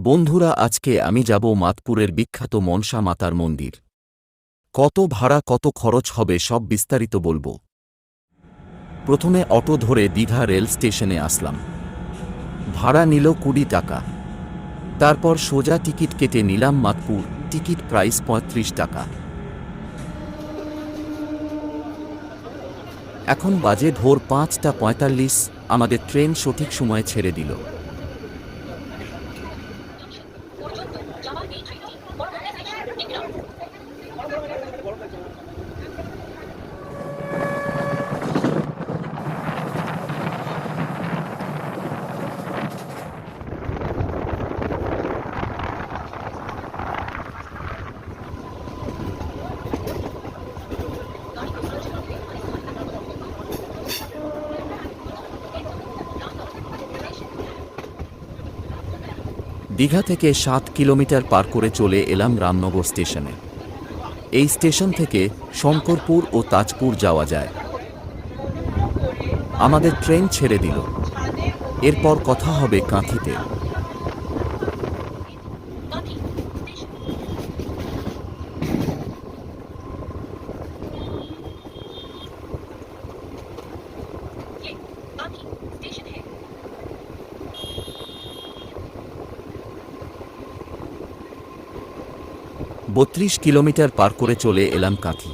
বন্ধুরা, আজকে আমি যাব মাতপুরের বিখ্যাত মনসা মাতার মন্দির। কত ভাড়া, কত খরচ হবে, সব বিস্তারিত বলব। প্রথমে অটো ধরে দীঘা রেল স্টেশনে আসলাম। ভাড়া নিল কুড়ি টাকা। তারপর সোজা টিকিট কেটে নিলাম মাতপুর, টিকিট প্রাইস পঁয়ত্রিশ টাকা। এখন বাজে ভোর পাঁচটা পঁয়তাল্লিশ, আমাদের ট্রেন সঠিক সময়ে ছেড়ে দিল। দীঘা থেকে সাত কিলোমিটার পার করে চলে এলাম রামনগর স্টেশনে। এই স্টেশন থেকে শঙ্করপুর ও তাজপুর যাওয়া যায়। আমাদের ট্রেন ছেড়ে দিল। এরপর কথা হবে কাঁথিতে। বত্রিশ কিলোমিটার পার করে চলে এলাম কাঁথি।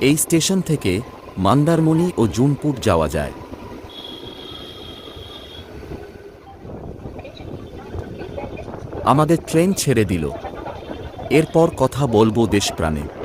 এই স্টেশন থেকে মান্দারমণি ও জুনপুর যাওয়া যায়। আমাদের ট্রেন ছেড়ে দিল। এরপর কথা বলব দেশপ্রাণে।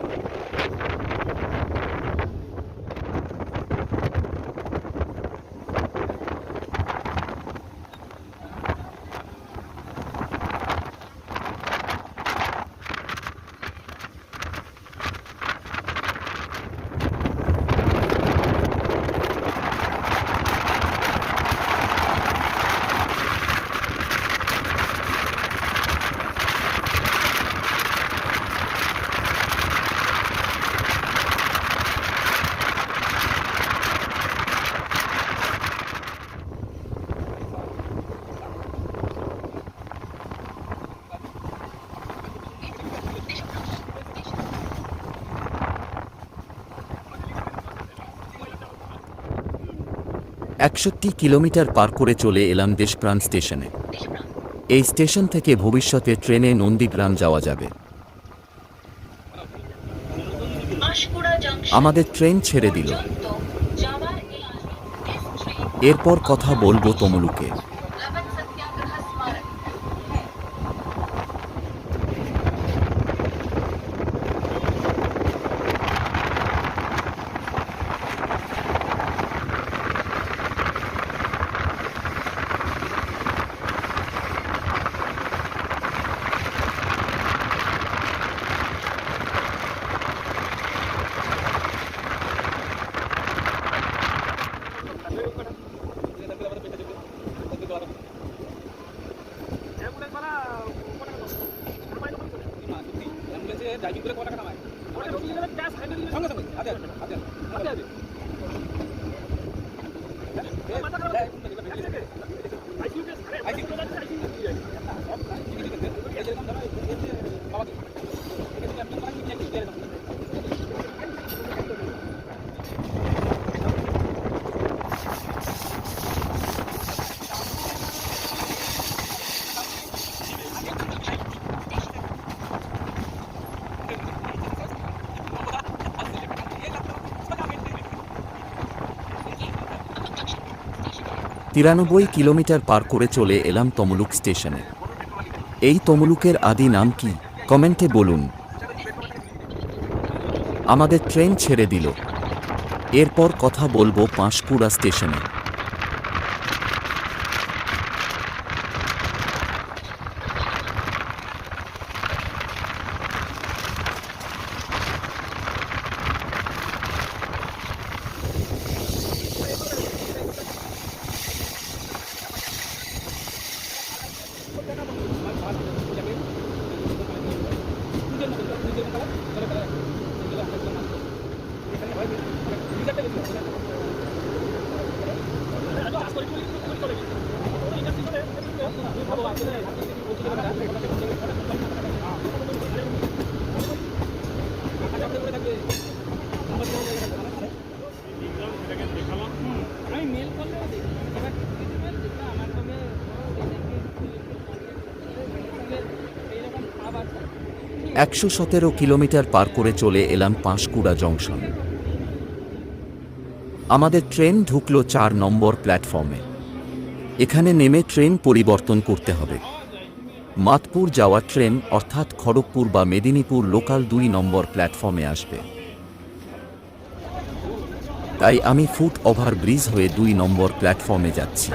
একষট্টি কিলোমিটার পার করে চলে এলাম দেশপ্রাণ স্টেশনে। এই স্টেশন থেকে ভবিষ্যতে ট্রেনে নন্দীগ্রাম যাওয়া যাবে। আমাদের ট্রেন ছেড়ে দিল। এরপর কথা বলব তমলুকে। তিরানব্বই কিলোমিটার পার করে চলে এলাম তমলুক স্টেশনে। এই তমলুকের আদি নাম কি? কমেন্টে বলুন। আমাদের ট্রেন ছেড়ে দিল। এরপর কথা বলব পাঁশকুড়া স্টেশনে। একশো সতেরো কিলোমিটার পার করে চলে এলাম পাঁশকুড়া জংশন। আমাদের ট্রেন ঢুকলো চার নম্বর প্ল্যাটফর্মে। এখানে নেমে ট্রেন পরিবর্তন করতে হবে। মাতপুর যাওয়া ট্রেন অর্থাৎ খড়গপুর বা মেদিনীপুর লোকাল দুই নম্বর প্ল্যাটফর্মে আসবে। তাই আমি ফুট ওভার ব্রিজ হয়ে দুই নম্বর প্ল্যাটফর্মে যাচ্ছি।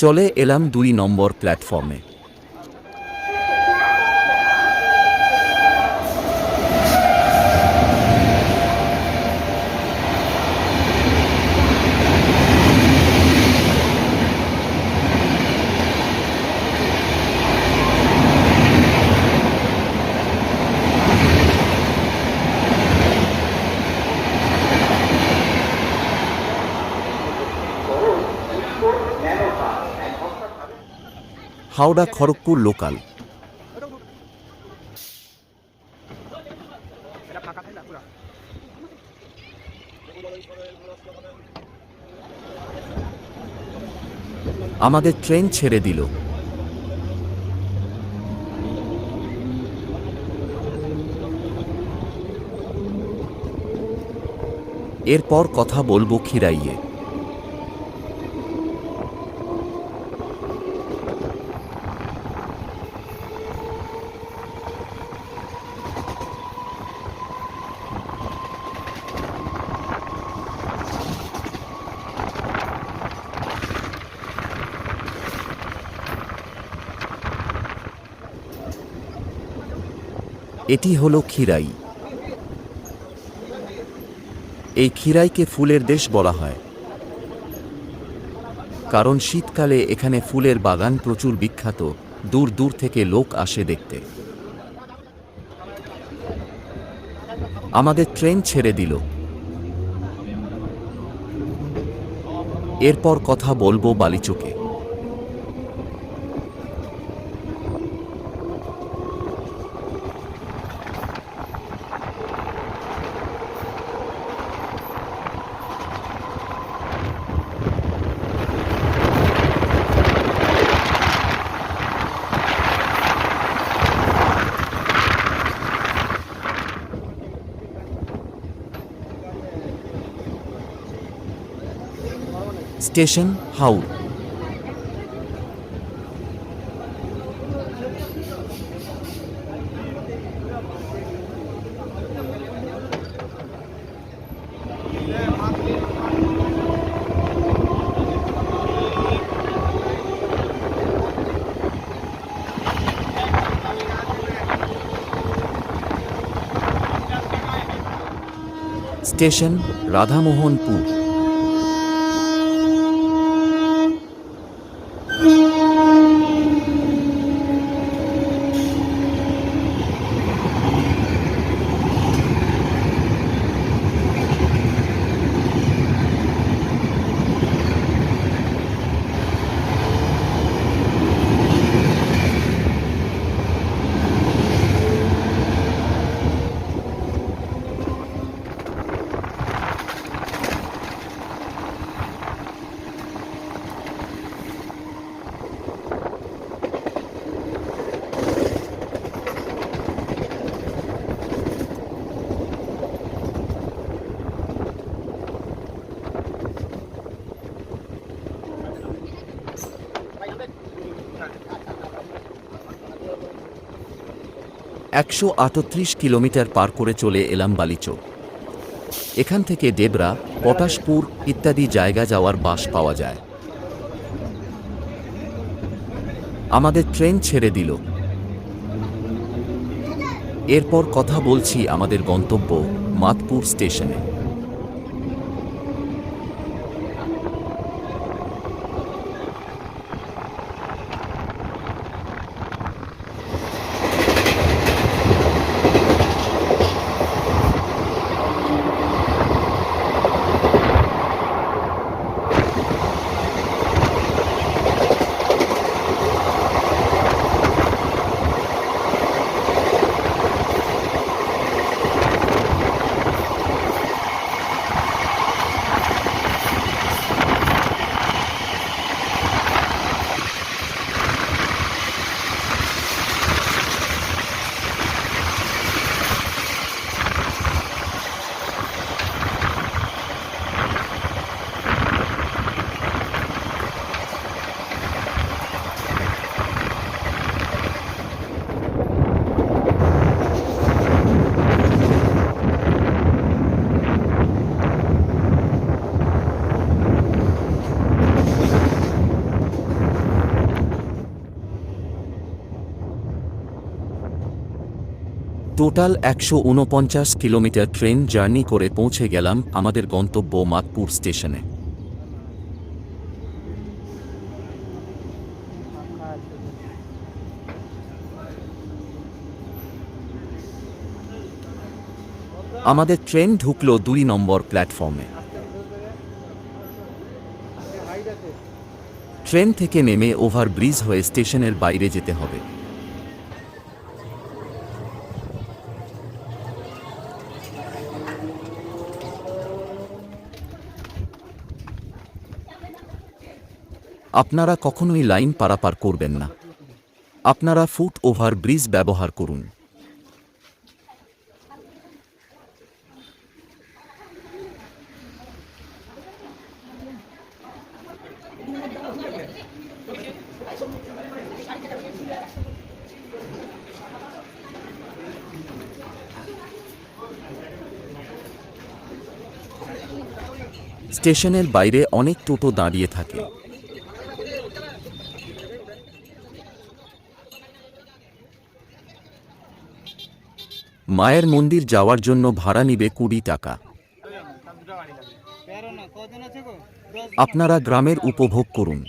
চলে এলাম দুই নম্বর প্ল্যাটফর্মে। হাওড়া খড়গপুর লোকাল। আমাদের ট্রেন ছেড়ে দিল। এরপর কথা বলব খিরাইয়ে। এটি হলো খিরাই এই খিরাইকে ফুলের দেশ বলা হয়। কারণ শীতকালে এখানে ফুলের বাগান প্রচুর বিখ্যাত, দূর দূর থেকে লোক আসে দেখতে। আমাদের ট্রেন ছেড়ে দিল। এরপর কথা বলব বালিচোকে। স্টেশন হাউড় স্টেশন রাধামোহনপুর একশো আটত্রিশ কিলোমিটার পার করে চলে এলাম বালিচক। এখান থেকে ডেবরা, পটাশপুর ইত্যাদি জায়গা যাওয়ার বাস পাওয়া যায়। আমাদের ট্রেন ছেড়ে দিল। এরপর কথা বলছি আমাদের গন্তব্য মাতপুর স্টেশনে। টোটাল একশো উনপঞ্চাশ কিলোমিটার ট্রেন জার্নি করে পৌঁছে গেলাম আমাদের গন্তব্য মাতপুর স্টেশনে। আমাদের ট্রেন ঢুকল দুই নম্বর প্ল্যাটফর্মে। ট্রেন থেকে নেমে ওভারব্রিজ হয়ে স্টেশনের বাইরে যেতে হবে। আপনারা কখনোই লাইন পারাপার করবেন না। আপনারা ফুট ওভার ব্রিজ ব্যবহার করুন। স্টেশনের বাইরে অনেক টোটো দাঁড়িয়ে থাকে। মায়ের মন্দির যাওয়ার জন্য ভাড়া নিবে কুড়ি টাকা। আপনারা গ্রামের উপভোগ করুন।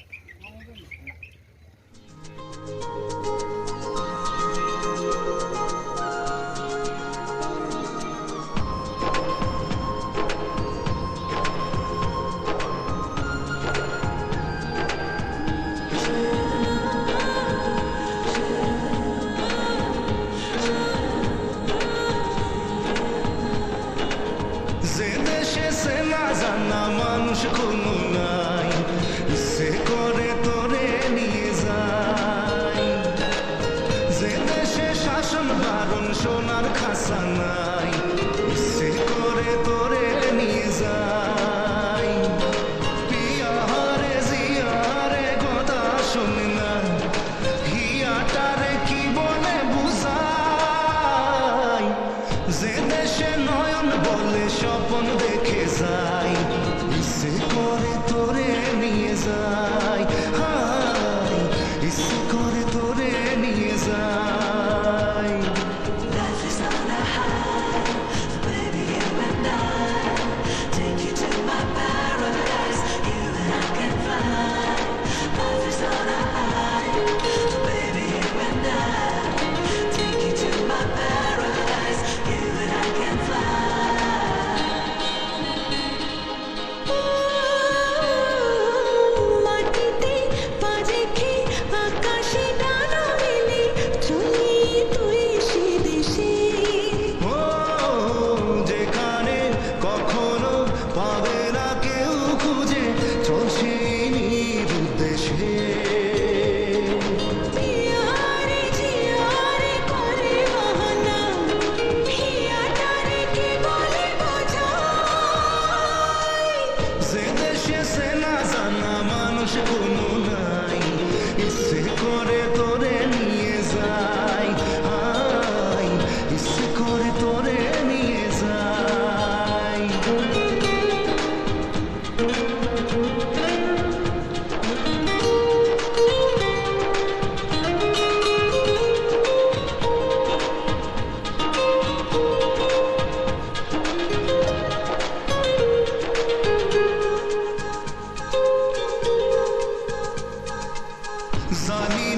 জানি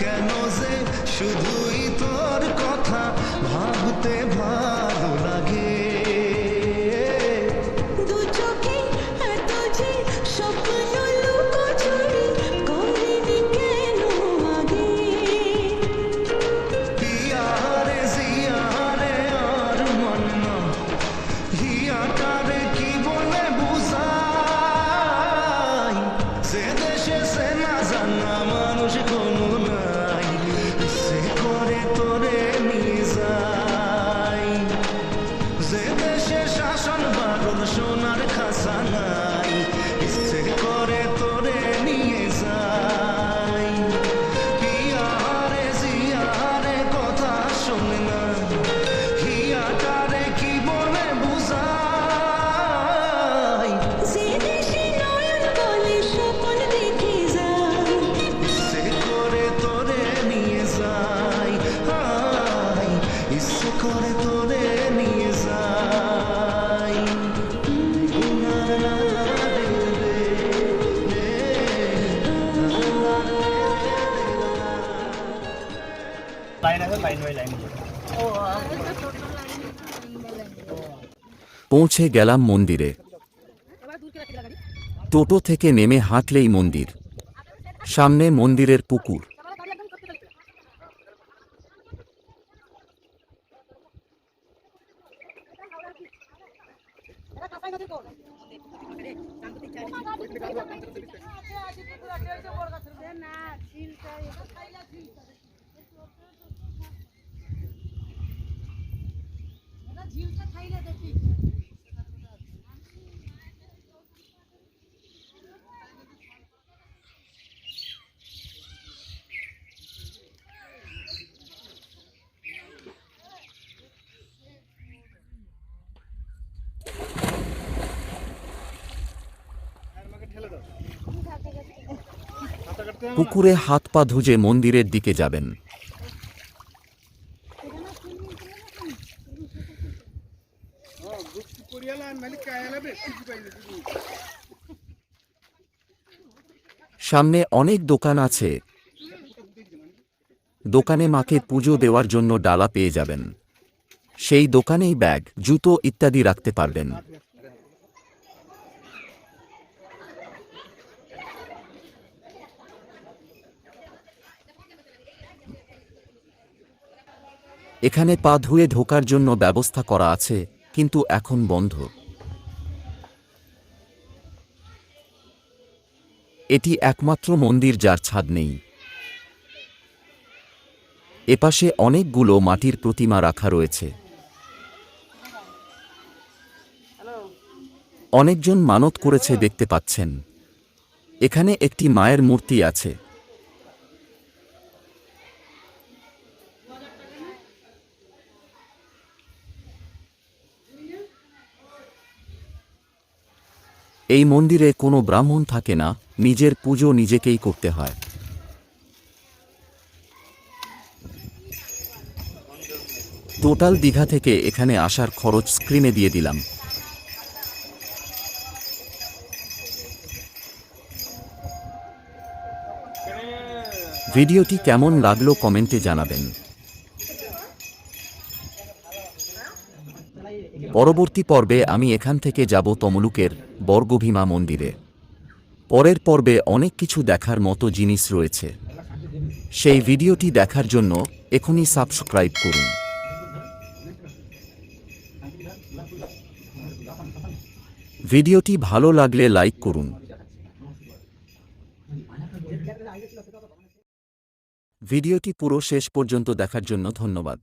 কেন যে শুধুই তোর কথা ভাবতে ভালো লাগে। পৌঁছে গেলাম মন্দিরে। টোটো থেকে নেমে হাঁটলেই মন্দির। সামনে মন্দিরের পুকুর। পুকুরে হাত পা ধুজে মন্দিরের দিকে যাবেন। সামনে অনেক দোকান আছে। দোকানে মাকে পুজো দেওয়ার জন্য ডালা পেয়ে যাবেন। সেই দোকানেই ব্যাগ, জুতো ইত্যাদি রাখতে পারবেন। এখানে পা ধুয়ে ঢোকার জন্য ব্যবস্থা করা আছে, কিন্তু এখন বন্ধ। এটি একমাত্র মন্দির যার ছাদ নেই। এপাশে অনেকগুলো মাটির প্রতিমা রাখা রয়েছে। অনেকজন মানত করেছে দেখতে পাচ্ছেন। এখানে একটি মায়ের মূর্তি আছে। এই মন্দিরে কোনো ব্রাহ্মণ থাকে না, নিজের পুজো নিজেকেই করতে হয়। টোটাল দীঘা থেকে এখানে আসার খরচ স্ক্রিনে দিয়ে দিলাম। ভিডিওটি কেমন লাগল কমেন্টে জানাবেন। পরবর্তী পর্বে আমি এখান থেকে যাব তমলুকের বর্গভীমা মন্দিরে। পরের পর্বে অনেক কিছু দেখার মতো জিনিস রয়েছে। সেই ভিডিওটি দেখার জন্য এখনই সাবস্ক্রাইব করুন। ভিডিওটি ভালো লাগলে লাইক করুন। ভিডিওটি পুরো শেষ পর্যন্ত দেখার জন্য ধন্যবাদ।